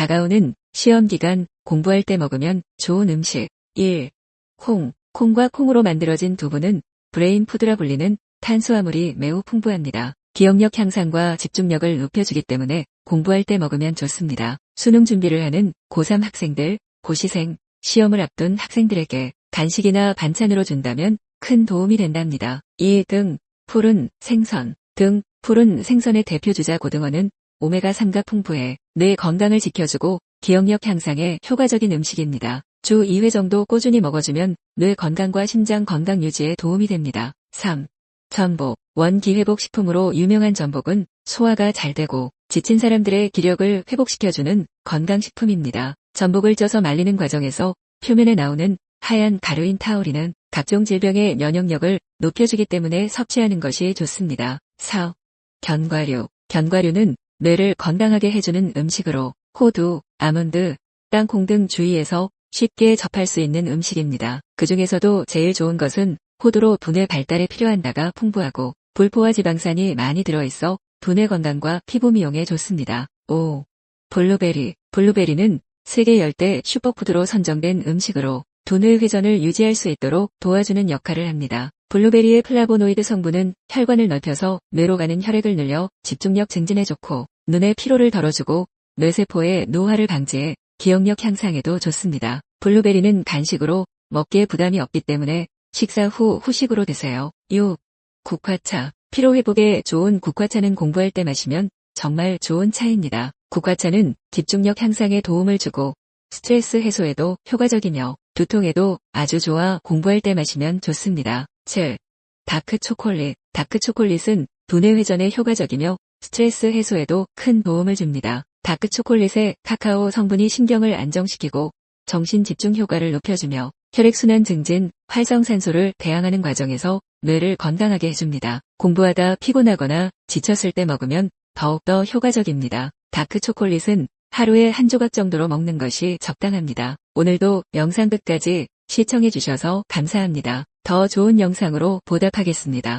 다가오는 시험 기간 공부할 때 먹으면 좋은 음식 1. 콩. 콩과 콩으로 만들어진 두부는 브레인 푸드라 불리는 탄수화물이 매우 풍부합니다. 기억력 향상과 집중력을 높여주기 때문에 공부할 때 먹으면 좋습니다. 수능 준비를 하는 고3 학생들, 고시생, 시험을 앞둔 학생들에게 간식이나 반찬으로 준다면 큰 도움이 된답니다. 이 등, 푸른, 생선 등 푸른 생선의 대표 주자 고등어는 오메가3가 풍부해 뇌 건강을 지켜주고 기억력 향상에 효과적인 음식입니다. 주 2회 정도 꾸준히 먹어주면 뇌 건강과 심장 건강 유지에 도움이 됩니다. 3. 전복. 원기회복 식품으로 유명한 전복은 소화가 잘 되고 지친 사람들의 기력을 회복시켜주는 건강식품입니다. 전복을 쪄서 말리는 과정에서 표면에 나오는 하얀 가루인 타우린은 각종 질병의 면역력을 높여주기 때문에 섭취하는 것이 좋습니다. 4. 견과류. 견과류는 뇌를 건강하게 해주는 음식으로 호두, 아몬드, 땅콩 등 주위에서 쉽게 접할 수 있는 음식입니다. 그 중에서도 제일 좋은 것은 호두로 두뇌 발달에 필요한 다가 풍부하고 불포화 지방산이 많이 들어있어 두뇌 건강과 피부 미용에 좋습니다. 5. 블루베리. 블루베리는 세계 열대 슈퍼푸드로 선정된 음식으로 두뇌 회전을 유지할 수 있도록 도와주는 역할을 합니다. 블루베리의 플라보노이드 성분은 혈관을 넓혀서 뇌로 가는 혈액을 늘려 집중력 증진에 좋고 눈의 피로를 덜어주고 뇌세포의 노화를 방지해 기억력 향상에도 좋습니다. 블루베리는 간식으로 먹기에 부담이 없기 때문에 식사 후 후식으로 드세요. 6. 국화차. 피로 회복에 좋은 국화차는 공부할 때 마시면 정말 좋은 차입니다. 국화차는 집중력 향상에 도움을 주고 스트레스 해소에도 효과적이며 두통에도 아주 좋아 공부할 때 마시면 좋습니다. 7. 다크 초콜릿. 다크 초콜릿은 두뇌 회전에 효과적이며 스트레스 해소에도 큰 도움을 줍니다. 다크 초콜릿의 카카오 성분이 신경을 안정시키고 정신 집중 효과를 높여주며 혈액순환 증진, 활성산소를 배양하는 과정에서 뇌를 건강하게 해줍니다. 공부하다 피곤하거나 지쳤을 때 먹으면 더욱더 효과적입니다. 다크 초콜릿은 하루에 한 조각 정도로 먹는 것이 적당합니다. 오늘도 영상 끝까지 시청해주셔서 감사합니다. 더 좋은 영상으로 보답하겠습니다.